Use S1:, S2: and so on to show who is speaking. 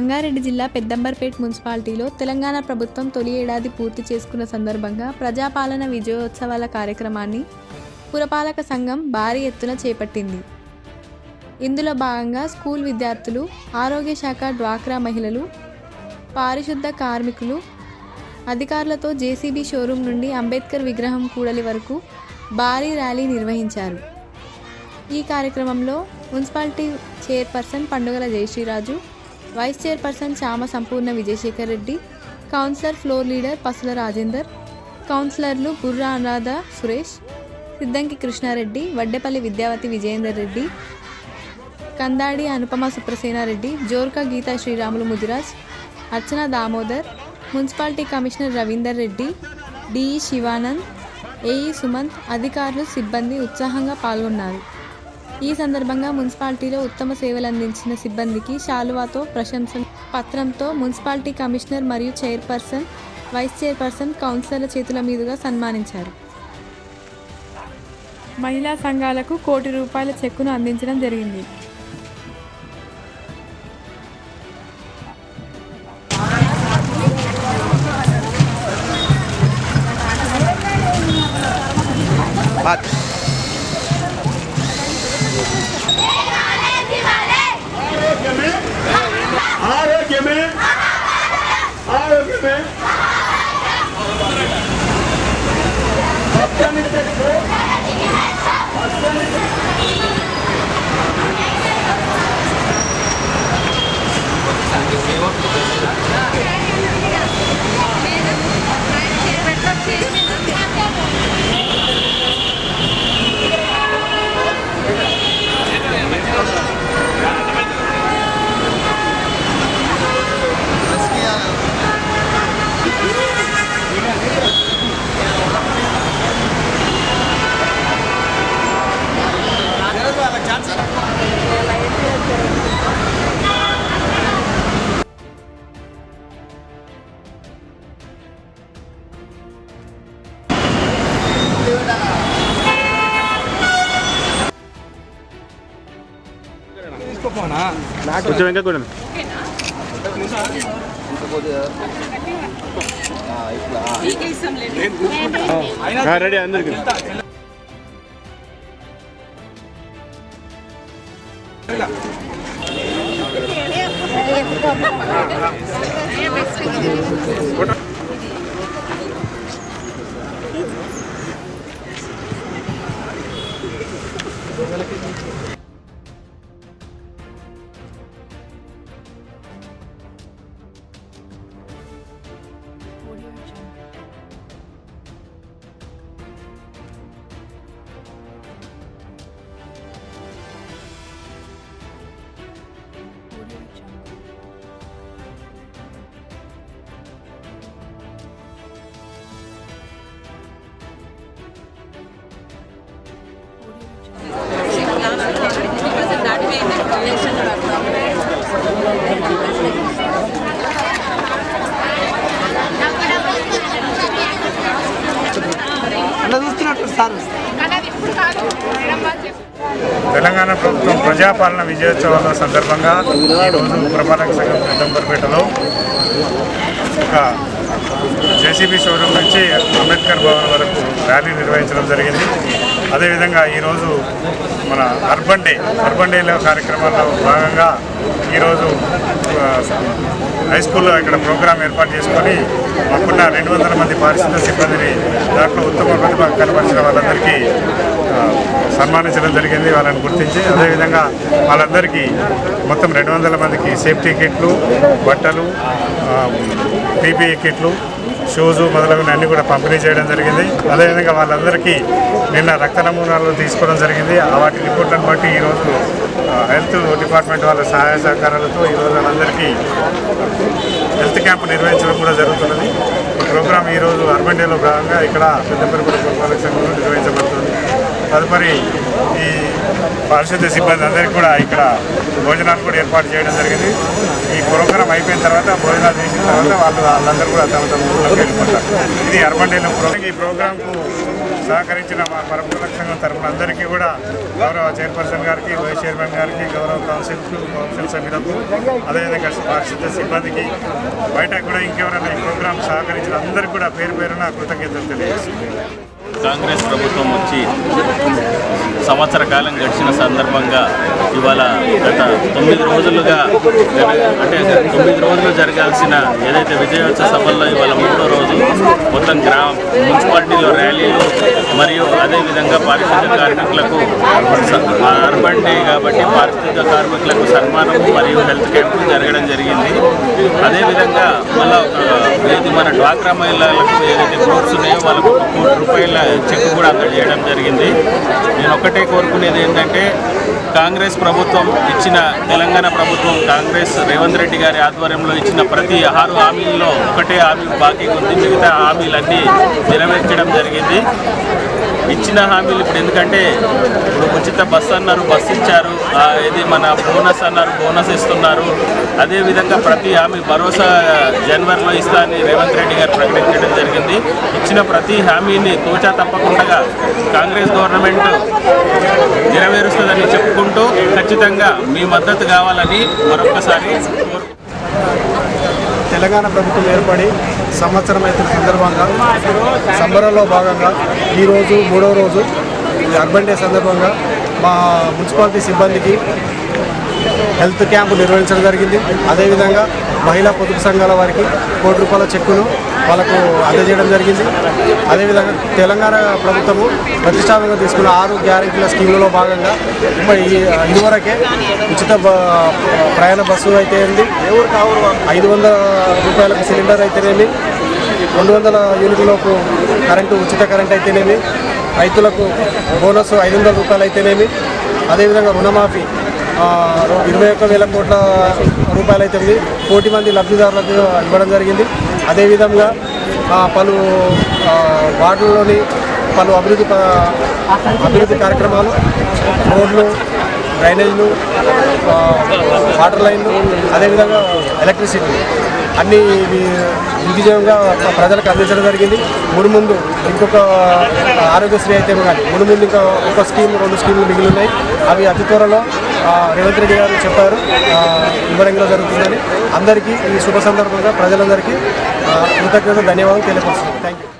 S1: రంగారెడ్డి జిల్లా పెద్దంబర్పేట్ మున్సిపాలిటీలో తెలంగాణ ప్రభుత్వం తొలి ఏడాది పూర్తి చేసుకున్న సందర్భంగా ప్రజాపాలన విజయోత్సవాల కార్యక్రమాన్ని పురపాలక సంఘం భారీ ఎత్తున చేపట్టింది. ఇందులో భాగంగా స్కూల్ విద్యార్థులు ఆరోగ్య శాఖ డ్వాక్రా మహిళలు పారిశుద్ధ కార్మికులు అధికారులతో జేసీబీ షోరూం నుండి అంబేద్కర్ విగ్రహం కూడలి వరకు భారీ ర్యాలీ నిర్వహించారు. ఈ కార్యక్రమంలో మున్సిపాలిటీ చైర్పర్సన్ పండుగల Jayasriraju vice chairperson Chama Sampoorna Vijayashekar Reddy councillor floor leader Pasula Rajender కౌన్సిలర్లు Burra Anuradha Suresh Siddamki Krishnareddy Vaddepalli Vidyavathi Vijayender Reddy Kandadi Anupama Suprasenareddy Jorka Geetha Sriramulu Mudiraj Archana Damodar municipality commissioner Ravinder Reddy DE Shivanand AE Sumanth అధికారులు సిబ్బంది ఉత్సాహంగా పాల్గొన్నారు. ఈ సందర్భంగా మున్సిపాలిటీలో ఉత్తమ సేవలు అందించిన సిబ్బందికి శాలువాతో ప్రశంస పత్రంతో మున్సిపాలిటీ కమిషనర్ మరియు చైర్పర్సన్ వైస్ చైర్పర్సన్ కౌన్సిలర్ల చేతుల మీదుగా సన్మానించారు. మహిళా సంఘాలకు కోటి రూపాయల చెక్కును అందించడం జరిగింది.
S2: బాత్ కొంచెం వెనక కూడా రెడీ అందరికి
S3: అలా
S4: తెలంగాణ ప్రభుత్వం ప్రజాపాలన విజయోత్సవాల సందర్భంగా ఈరోజు పురపాలక సంఘం పెద్దంబర్పేటలో ఒక జేసీబీ షోరూమ్ నుంచి అంబేద్కర్ భవన్ వరకు ర్యాలీ నిర్వహించడం జరిగింది. అదేవిధంగా ఈరోజు మన అర్బన్ డే అర్బన్ డేలో కార్యక్రమాల్లో భాగంగా ఈరోజు హై స్కూల్లో ఇక్కడ ప్రోగ్రాం ఏర్పాటు చేసుకొని మాకున్న రెండు వందల మంది పారిశుద్ధ సిబ్బందిని దాంట్లో ఉత్తమ ప్రతిభ కనపరిచిన వాళ్ళందరికీ సన్మానించడం జరిగింది వాళ్ళని గుర్తించి. అదేవిధంగా వాళ్ళందరికీ మొత్తం రెండు వందల మందికి సేఫ్టీ కిట్లు బట్టలు పీపీఈ కిట్లు షూజు మొదలగున అన్నీ కూడా పంపిణీ చేయడం జరిగింది. అదేవిధంగా వాళ్ళందరికీ నిన్న రక్త నమూనాలు తీసుకోవడం జరిగింది. వాటి రిపోర్ట్లను బట్టి ఈరోజు హెల్త్ డిపార్ట్మెంట్ వాళ్ళ సహాయ సహకారాలతో ఈరోజు వాళ్ళందరికీ హెల్త్ క్యాంప్ నిర్వహించడం కూడా జరుగుతున్నది. ఈ ప్రోగ్రాం ఈరోజు అర్బన్ డేలో భాగంగా ఇక్కడ పెద్దపల్లి పురపాలక సంఘంలో నిర్వహించబడుతుంది. తదుపరి ఈ పారిశుద్ధ్య సిబ్బంది అందరికీ కూడా ఇక్కడ భోజనాలు కూడా ఏర్పాటు చేయడం జరిగింది. ఈ ప్రోగ్రాం అయిపోయిన తర్వాత భోజనాలు చేసిన తర్వాత వాళ్ళు వాళ్ళందరూ కూడా తమ తమ ఊళ్ళకి వెళ్ళిపోతారు ఇది అర్బన్ డేలో ప్రోగ్రాం ఈ ప్రోగ్రాంకు సహకరించిన మా పరమపరక సంఘం తరఫున అందరికీ కూడా గౌరవ చైర్పర్సన్ గారికి వైస్ చైర్మన్ గారికి గౌరవ కౌన్సిల్ కౌన్సిల్ సభ్యులకు అదేవిధంగా పారిశుద్ధ సిబ్బందికి బయట కూడా ఇంకెవరైనా ఈ ప్రోగ్రాం సహకరించిన అందరికీ కూడా పేరు పేరున కృతజ్ఞతలు తెలియజేస్తుంది
S5: కాంగ్రెస్ ప్రభుత్వం వచ్చి సంవత్సర కాలం గడిచిన సందర్భంగా ఇవాళ గత తొమ్మిది రోజులుగా అంటే తొమ్మిది రోజులు జరగాల్సిన ఏదైతే విజయోత్సవ సభల్లో ఇవాళ మూడో రోజు మొత్తం గ్రామ మున్సిపాలిటీలో ర్యాలీలు మరియు అదేవిధంగా పారిశుద్ధ్య కార్మికులకు అర్బన్ డే కాబట్టి పారిశుద్ధ్య కార్మికులకు సన్మానం మరియు హెల్త్ క్యాంపులు జరగడం జరిగింది. అదేవిధంగా మళ్ళీ ఒక ఏది మన డ్వాక్రా మహిళలకు ఏదైతే గ్రూప్స్ ఉన్నాయో వాళ్ళకు ఒక కోటి రూపాయల చెక్ కూడా అందజేయడం జరిగింది. నేను ఒక్కటే కోరుకునేది ఏంటంటే కాంగ్రెస్ ప్రభుత్వం ఇచ్చిన తెలంగాణ ప్రభుత్వం కాంగ్రెస్ రేవంత్ రెడ్డి గారి ఆధ్వర్యంలో ఇచ్చిన ప్రతి ఆరు హామీల్లో ఒకటే హామీ బాకీ ఉంది. మిగతా హామీలన్నీ నెరవేర్చడం జరిగింది. ఇచ్చిన హామీలు ఇప్పుడు ఎందుకంటే ఇప్పుడు ఉచిత బస్సు అన్నారు బస్సు ఇచ్చారు ఇది మన బోనస్ అన్నారు బోనస్ ఇస్తున్నారు. అదేవిధంగా ప్రతి హామీ భరోసా జనవరిలో ఇస్తా అని రేవంత్ రెడ్డి గారు ప్రకటించడం జరిగింది. ఇచ్చిన ప్రతి హామీని తోచా తప్పకుండా కాంగ్రెస్ గవర్నమెంట్ నెరవేరుస్తుందని చెప్పుకుంటూ ఖచ్చితంగా మీ మద్దతు కావాలని మరొకసారి
S6: తెలంగాణ ప్రభుత్వం ఏర్పడి సంవత్సరం అయితే సందర్భంగా సంబరంలో భాగంగా ఈరోజు మూడో రోజు అర్బన్ డే సందర్భంగా మా మున్సిపాలిటీ సిబ్బందికి హెల్త్ క్యాంపు నిర్వహించడం జరిగింది. అదేవిధంగా మహిళా పొదుపు సంఘాల వారికి కోటి రూపాయల చెక్కును వాళ్ళకు అందజేయడం జరిగింది. అదేవిధంగా తెలంగాణ ప్రభుత్వము ప్రతిష్టాత్మకంగా తీసుకున్న ఆరు గ్యారెంటీల స్కీములలో భాగంగా ఇదివరకే ఉచిత బ- ప్రయాణ బస్సు అయితే ఉంది. ఐదు వందల రూపాయలకు సిలిండర్ అయితేనేమి రెండు వందల యూనిట్లకు కరెంటు ఉచిత కరెంట్ అయితేనేమి రైతులకు బోనస్ ఐదు వందల రూపాయలు అయితేనేమి అదేవిధంగా రుణమాఫీ ఇరవై ఒక్క వేల కోట్ల రూపాయలు అయితే ఉంది. కోటి మంది లబ్ధిదారులకు ఇవ్వడం జరిగింది. అదేవిధంగా పలు ఆ, వార్డుల్లోని పలు అభివృద్ధి అభివృద్ధి కార్యక్రమాలు రోడ్లు డ్రైనేజ్లు వాటర్ లైన్లు అదేవిధంగా ఎలక్ట్రిసిటీ అన్నీ ఇవి దిగ్విజయంగా ప్రజలకు అందించడం జరిగింది. మునుముందు ఇంకొక ఆరోగ్యశ్రీ అయితే కానీ మునుముందు ఇంకా ఒక స్కీమ్ రెండు స్కీములు మిగిలి ఉన్నాయి. అవి అతి త్వరలో రేవంత్ రెడ్డి గారు చెప్పారు. ఇవ్వడంలో జరుగుతుందని. అందరికీ ఈ శుభ సందర్భంగా ప్రజలందరికీ కృతజ్ఞత ధన్యవాదాలు తెలియపరుస్తున్నాను. Thank you